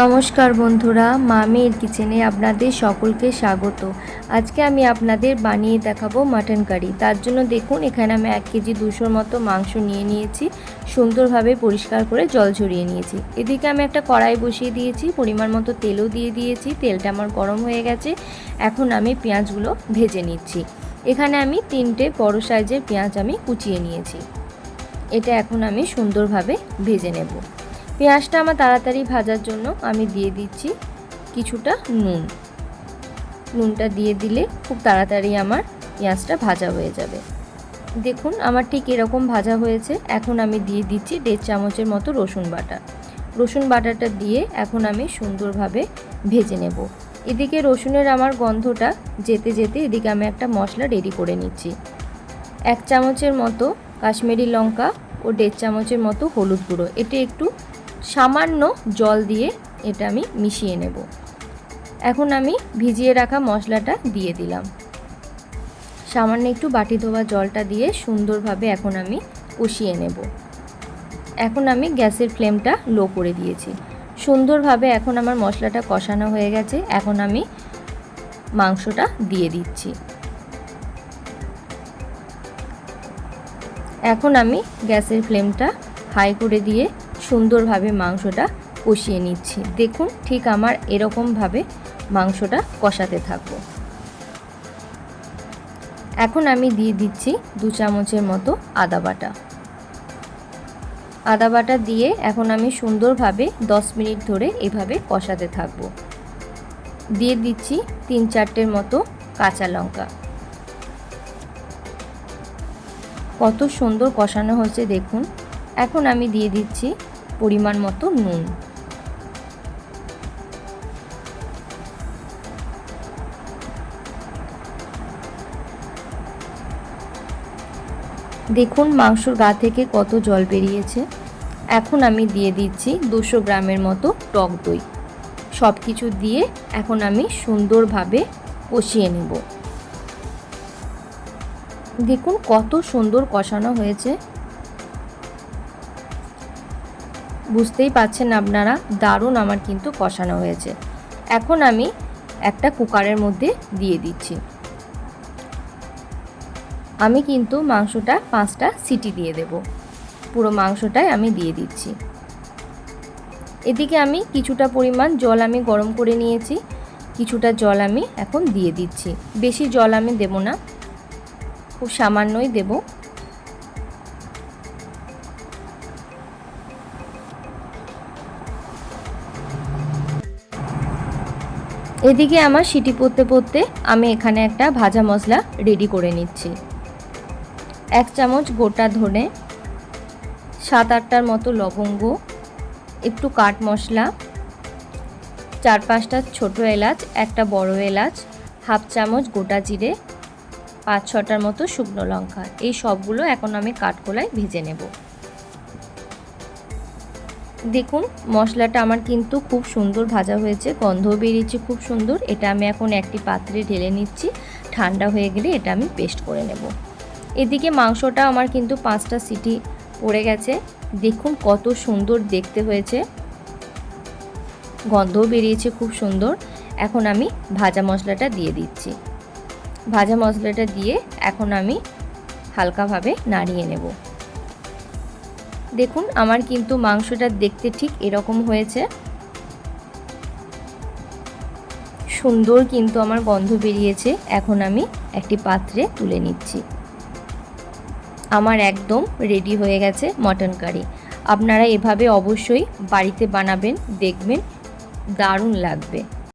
নমস্কার বন্ধুরা, মামির কিচেনে আপনাদের সকলকে স্বাগত। আজকে আমি আপনাদের বানিয়ে দেখাবো মাটন কারি। তার জন্য দেখুন, এখানে আমি এক কেজি দুশোর মতো মাংস নিয়ে নিয়েছি। সুন্দরভাবে পরিষ্কার করে জল ঝরিয়ে নিয়েছি। এদিকে আমি একটা কড়াই বসিয়ে দিয়েছি, পরিমাণ মতো তেলও দিয়ে দিয়েছি। তেলটা আমার গরম হয়ে গেছে। এখন আমি পেঁয়াজগুলো ভেজে নিচ্ছি। এখানে আমি তিনটে বড় সাইজের পেঁয়াজ আমি কুচিয়ে নিয়েছি। এটা এখন আমি সুন্দরভাবে ভেজে নেব। পেঁয়াজটা আমার তাড়াতাড়ি ভাজার জন্য আমি দিয়ে দিচ্ছি কিছুটা নুন। নুনটা দিয়ে দিলে খুব তাড়াতাড়ি আমার পেঁয়াজটা ভাজা হয়ে যাবে। দেখুন, আমার ঠিক এরকম ভাজা হয়েছে। এখন আমি দিয়ে দিচ্ছি দেড় চামচের মতো রসুন বাটা। রসুন বাটাটা দিয়ে এখন আমি সুন্দরভাবে ভেজে নেব। এদিকে রসুনের আমার গন্ধটা যেতে যেতে এদিকে আমি একটা মশলা রেডি করে নিচ্ছি। এক চামচের মতো কাশ্মীরি লঙ্কা ও দেড় চামচের মতো হলুদ গুঁড়ো। এটা একটু সামান্য জল দিয়ে এটা আমি মিশিয়ে নেব। এখন আমি ভিজিয়ে রাখা মশলাটা দিয়ে দিলাম। সামান্য একটু বাটি ধোয়া জলটা দিয়ে সুন্দরভাবে এখন আমি কষিয়ে নেব। এখন আমি গ্যাসের ফ্লেমটা লো করে দিয়েছি। সুন্দরভাবে এখন আমার মশলাটা কষানো হয়ে গেছে। এখন আমি মাংসটা দিয়ে দিচ্ছি। এখন আমি গ্যাসের ফ্লেমটা হাই করে দিয়ে সুন্দরভাবে মাংসটা কষিয়ে নিচ্ছি। দেখুন ঠিক আমার এরকমভাবে মাংসটা কষাতে থাকব। এখন আমি দিয়ে দিচ্ছি দু চামচের মতো আদা বাটা। আদা বাটা দিয়ে এখন আমি সুন্দরভাবে দশ মিনিট ধরে এভাবে কষাতে থাকব। দিয়ে দিচ্ছি তিন চারটের মতো কাঁচা লঙ্কা। কত সুন্দর কষানো হচ্ছে দেখুন। এখন আমি দিয়ে দিচ্ছি পরিমাণ মতো নুন। দেখুন মাংসর গা থেকে কত জল বেরিয়েছে। এখন আমি দিয়ে দিচ্ছি দুশো গ্রামের মতো টক দই। সব কিছু দিয়ে এখন আমি সুন্দরভাবে কষিয়ে নেব। দেখুন কত সুন্দর কষানো হয়েছে। বুঝতেই পাচ্ছেন আপনারা, দারুণ আমার কিন্তু কষানো হয়েছে। এখন আমি একটা কুকারের মধ্যে দিয়ে দিচ্ছি। আমি কিন্তু মাংসটা পাঁচটা সিটি দিয়ে দেব। পুরো মাংসটাই আমি দিয়ে দিচ্ছি। এদিকে আমি কিছুটা পরিমাণ জল আমি গরম করে নিয়েছি। কিছুটা জল আমি এখন দিয়ে দিচ্ছি। বেশি জল আমি দেব না। খুব সামান্যই দেবো। এদিকে আমার সিটি পড়তে পড়তে আমি এখানে একটা ভাজা মশলা রেডি করে নিচ্ছি। এক চামচ গোটা ধনে, সাত আটটার মতো লবঙ্গ, একটু কাঠ মশলা, চার পাঁচটা ছোট এলাচ, একটা বড় এলাচ, হাফ চামচ গোটা জিরে, পাঁচ ছটার মতো শুকনো লঙ্কা। এই সবগুলো এখন আমি কাঠকোলায় ভেজে নেব। দেখুন, মশলাটা আমার কিন্তু খুব সুন্দর ভাজা হয়েছে গন্ধ বেরিয়েছে খুব সুন্দর। এটা আমি এখন একটি পাত্রে ঢেলে নিচ্ছি, ঠান্ডা হয়ে গেলে এটা আমি পেস্ট করে নেব। এদিকে মাংসটা আমার কিন্তু পাঁচটা সিটি পড়ে গেছে। দেখুন কত সুন্দর দেখতে হয়েছে। গন্ধও বেরিয়েছে খুব সুন্দর। এখন আমি ভাজা মশলাটা দিয়ে দিচ্ছি। ভাজা মশলাটা দিয়ে এখন আমি হালকাভাবে নাড়িয়ে নেব। দেখুন, আমার কিন্তু মাংসটা দেখতে ঠিক এরকম হয়েছে। সুন্দর কিন্তু আমার গন্ধ বেরিয়েছে। এখন আমি একটি পাত্রে তুলে নিচ্ছি। আমার একদম রেডি হয়ে গেছে মটন কারি আপনারা এভাবে অবশ্যই বাড়িতে বানাবেন, দেখবেন, দারুণ লাগবে।